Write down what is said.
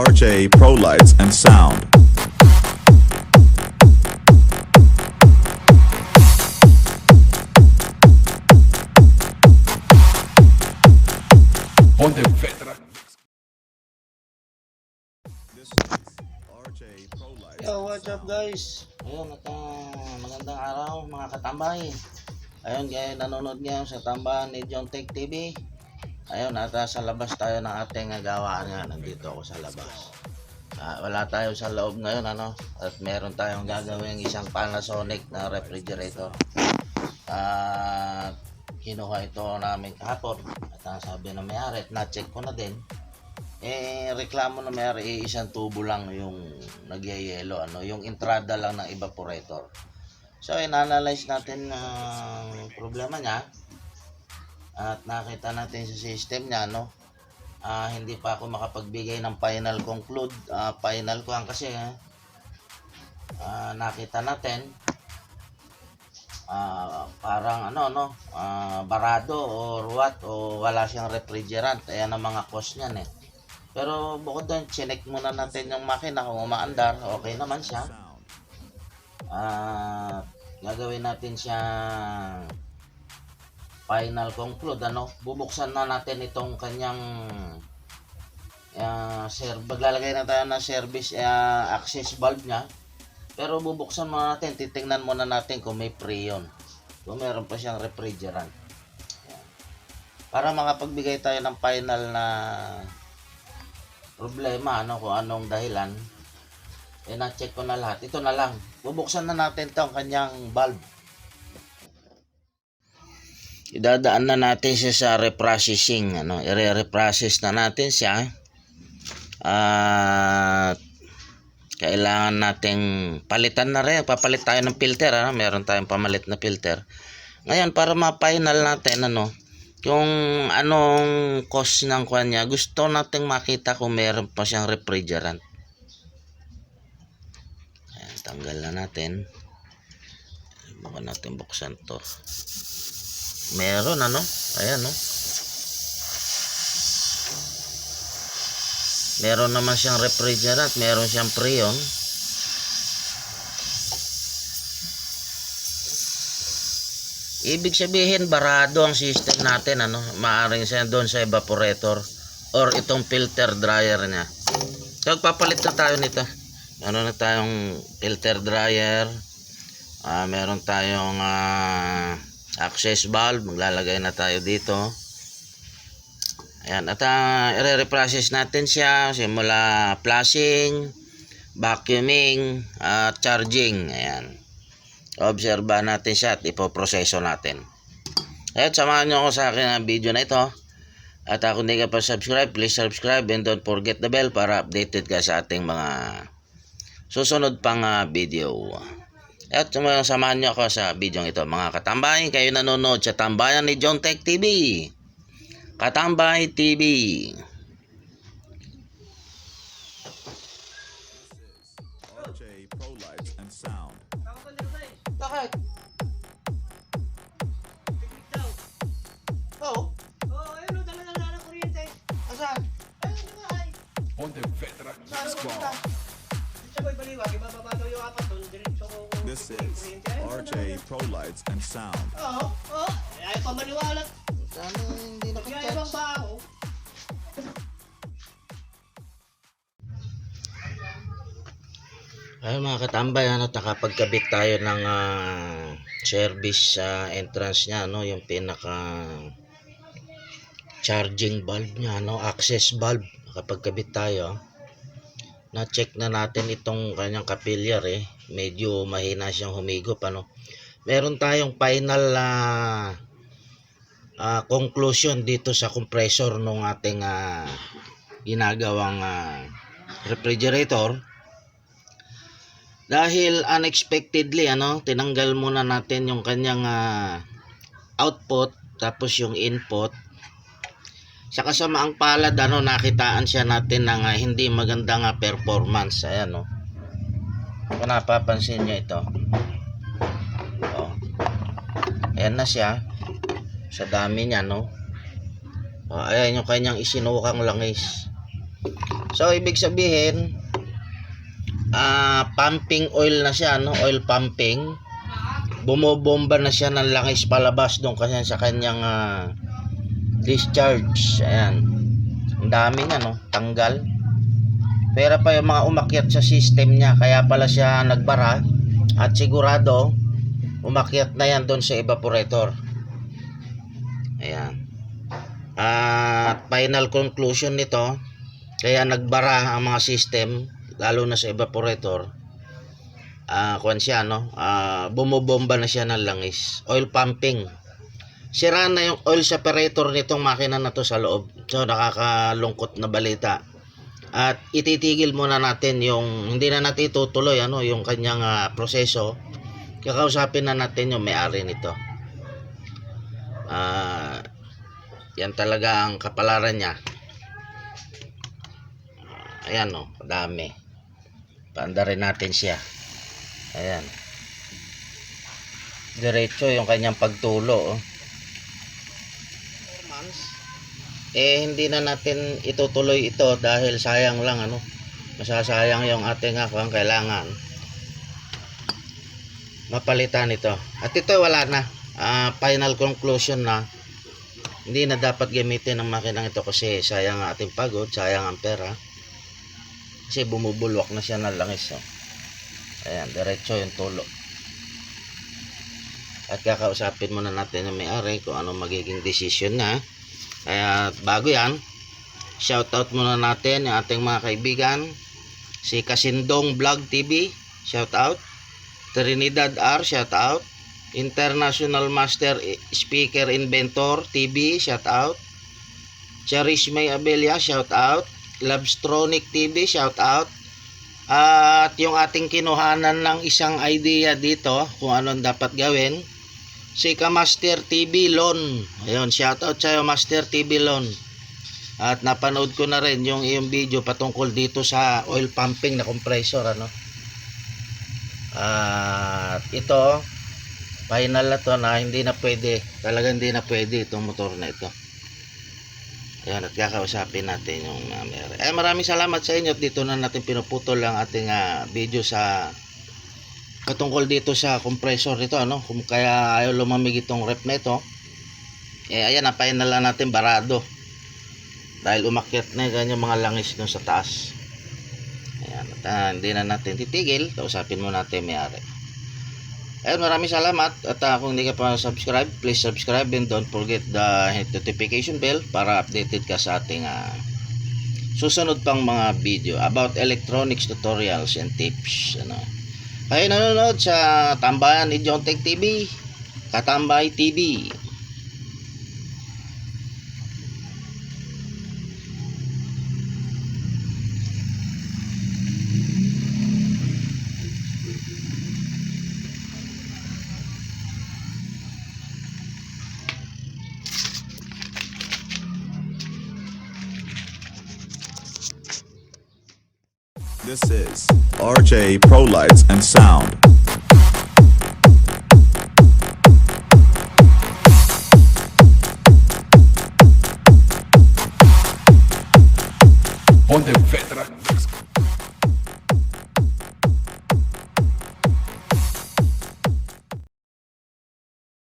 RJ Pro Lights and Sound. Ponte Veteran. RJ Pro Lights. Yo, what's up guys? Ayun, at ah, magandang araw mga katambay. Ayun, kaya nanonood ngayon sa tambahan ni John Tech TV. Ayun, at ah, sa labas tayo ng ating gawaan nga. Nandito ako sa labas. Ah, wala tayo sa loob ngayon, ano? At meron tayong gagawin isang Panasonic na refrigerator. At kinuha ito namin kahapon. At ang sabi ng may-ari, na-check ko na din eh reklamo na mayroon eh, isang tubo lang yung nagyayelo ano yung entrada lang ng evaporator so in-analyze natin ang problema niya at nakita natin sa system niya no? Ah, hindi pa ako makapagbigay ng final conclude. Ah, final ko ang kasi ah, nakita natin. Ah, parang ano no? Ah, barado or what o wala siyang refrigerant. Ayan ang mga cause niyan eh. Pero bukod doon, chinek muna natin yung makina kung umaandar. Okay naman siya. At gagawin natin siya final conclude. Ano? Bubuksan na natin itong kanyang uh, sir, maglalagay na tayo ng service ah, access valve niya. Pero bubuksan muna natin, titingnan muna natin kung may freon. Kung meron pa siyang refrigerant. Para makapagbigay tayo ng final na problema ano kung anong dahilan eh na-check ko na lahat ito na lang bubuksan na natin tong kanyang valve idadaan na natin siya sa reprocessing ano i-reprocess na natin siya. At kailangan nating palitan na rin. Papalit tayo ng filter ano meron tayong pamalit na filter. Ngayon para ma-final natin ano yung anong cost ng kanya gusto nating makita kung meron pa siyang refrigerant. Ayan, tanggal na natin. Baka natin buksan to meron ano ayan no meron naman siyang refrigerant meron siyang freon Ibig sabihin barado ang system natin ano, maaring siya doon sa evaporator or itong filter dryer niya. So magpapalit na tayo nito. Meron na tayong filter dryer. Ah, meron tayong ah, access valve, maglalagay na tayo dito. Ayan, at uh, i-reprocess natin siya simula flushing, vacuuming, at charging. Ayan obserba natin siya at ipoproseso natin. At samahan nyo ako sa akin ang video na ito. At kung hindi ka pa subscribe, please subscribe and don't forget the bell para updated ka sa ating mga susunod pang ah, video. At samahan nyo ako sa video ito. Mga katambay, kayo nanonood sa tambayan ni John Tech TV. Katambay TV. RJ Pro Lights and Sound. Bakit? Oo. Oo, ayun o, dala na ng kuryente. Asan? Ayun, di ba ay? Ponte Veteran. Saan This is RJ Pro Lights and Sound. Oo, oo. Ay, pa maniwala. Sana hindi Kaya ibang nakacharge. ba ako? Ay mga katambay, ano, nakapagkabit tayo ng ah, service sa entrance niya, no, yung pinaka charging valve niya, no, access valve. Nakapagkabit tayo. Na-check na natin itong kanyang capillary, eh. Medyo mahina siyang humigop, ano. Meron tayong final na ah, conclusion dito sa compressor ng ating ah, ginagawang ah, refrigerator dahil unexpectedly ano tinanggal muna natin yung kanyang ah, output tapos yung input sa kasamaang palad ano nakitaan siya natin ng ah, hindi magandang ah, performance ayan no kung napapansin nyo ito oh. ayan na siya sa dami niya no oh, ayan yung kanyang isinukang langis So, ibig sabihin, ah pumping oil na siya, no? Oil pumping. Bumobomba na siya ng langis palabas doon kasi sa kanyang ah, discharge. Ayan. Ang daming ano, tanggal. Pero pa yung mga umakyat sa system niya, kaya pala siya nagbara at sigurado umakyat na yan doon sa evaporator. Ayan. At final conclusion nito, kaya nagbara ang mga system, lalo na sa evaporator. Ah, kuwan siya no, ah, bumobomba na siya ng langis. Oil pumping. Sira na yung oil separator nitong makina na to sa loob. So nakakalungkot na balita. At ititigil muna natin yung hindi na natin itutuloy ano yung kanyang ah, proseso. Kakausapin na natin yung may-ari nito. Ah, yan talaga ang kapalaran niya. Ayan o, dami. Paanda rin natin siya. Ayan. Diretso yung kanyang pagtulo. Oh. Eh, hindi na natin itutuloy ito dahil sayang lang ano. Masasayang yung ating ako ang kailangan. Mapalitan ito. At ito wala na. Ah, final conclusion na hindi na dapat gamitin ang makinang ito kasi sayang ang ating pagod, sayang ang pera. Kasi bumubulwak na siya ng langis. Oh. Ayan, diretso yung tulo. At kakausapin muna natin yung may-ari kung ano magiging decision na. Kaya bago yan, shoutout muna natin yung ating mga kaibigan. Si Kasindong Vlog TV, shoutout. Trinidad R, shoutout. International Master Speaker Inventor TV, shout out. Cherish May Abelia, shout out. Lovestronic TV, shout out. At yung ating kinuhanan ng isang idea dito kung anong dapat gawin. Si Master TV Lon. Ayun, shout out sa'yo Master TV Lon. At napanood ko na rin yung iyong video patungkol dito sa oil pumping na compressor ano. At ito final na to na hindi na pwede talagang hindi na pwede itong motor na ito ayan at kakausapin natin yung uh, eh maraming salamat sa inyo dito na natin pinuputol ang ating ah, video sa patungkol dito sa compressor nito ano kung kaya ayaw lumamig itong rep na ito eh ayan na final na natin barado dahil umakyat na yung kanyang mga langis dun sa taas ayan at ah, hindi na natin titigil kausapin mo natin may-ari Ayun, maraming salamat. At uh, kung hindi ka pa subscribe, please subscribe and don't forget the notification bell para updated ka sa ating uh, susunod pang mga video about electronics tutorials and tips. Ano. Kayo nanonood sa tambayan ni John Tech TV, Katambay TV. This is RJ Pro Lights and Sound.